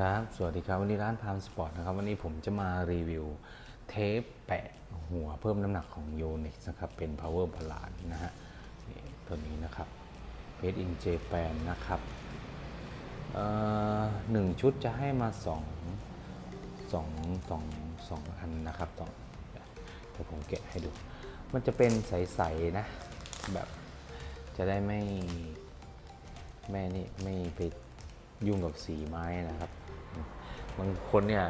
ครับ สวัสดีครับ วันนี้ร้านพามสปอร์ตนะครับ วันนี้ผมจะมารีวิวเทปแปะหัวเพิ่มน้ำหนักของโยนิกนะครับ เป็น power balance นะฮะตัวนี้นะครับ made in Japan นะครับหนึ่งชุดจะให้มาสองสองสองสองอันนะครับต้องเดี๋ยวผมแกะให้ดู มันจะเป็นใส ๆ นะ แบบจะได้ไม่ แม่นี่ไม่ไป ยุ่งกับสีไม้นะครับ บางคนเนี่ย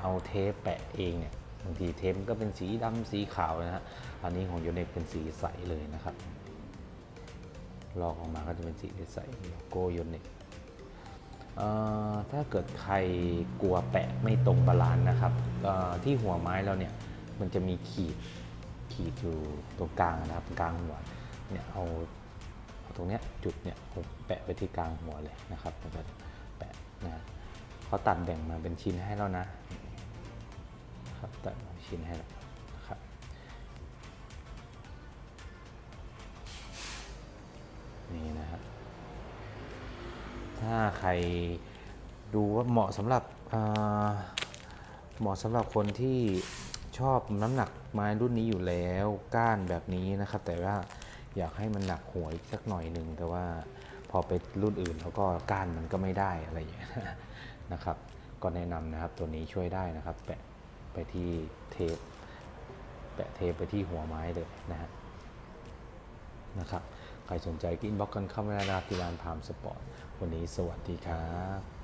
เอาเทปแปะเองเนี่ยบางทีเทปก็เป็นสีดำสีขาวนะฮะอันนี้ของโยเนกเป็นสีใสเลยนะครับ ลอกออกมาก็จะเป็นสีใสโลโก้โยเนกถ้าเกิดใครกลัวแปะไม่ตรงบาลานซ์นะครับที่หัวไม้เราเนี่ยมันจะมีขีดขีดอยู่ตรงกลางนะครับกลางหัวเนี่ยเอา ตรงเนี้ยจุดเนี่ยผมแปะไปที่กลางหัวเลยนะครับแล้วก็แปะนะเขาตัดแบ่งมาเป็นชิ้นให้แล้วนะครับตัดชิ้นให้แล้วนะครับนี่นะครับถ้าใครดูว่าเหมาะสำหรับเหมาะสำหรับคนที่ชอบน้ำหนักไม้รุ่นนี้อยู่แล้วก้านแบบนี้นะครับ แต่ว่า อยากให้มันหนักหัวอีกสักหน่อยหนึ่งแต่ว่าพอไปรุ่นอื่นแล้วก็ก้านมันก็ไม่ได้อะไรอย่างเงี้นะครับ ก็แนะนำนะครับตัวนี้ช่วยได้นะครับ แปะไปที่เทปแปะเทปไปที่หัวไม้เลยนะฮะนะครับใครสนใจก็อินบ็อกกันเข้ามาได้นะครับที่ร้านพามสปอร์ต วันนี้สวัสดีครับ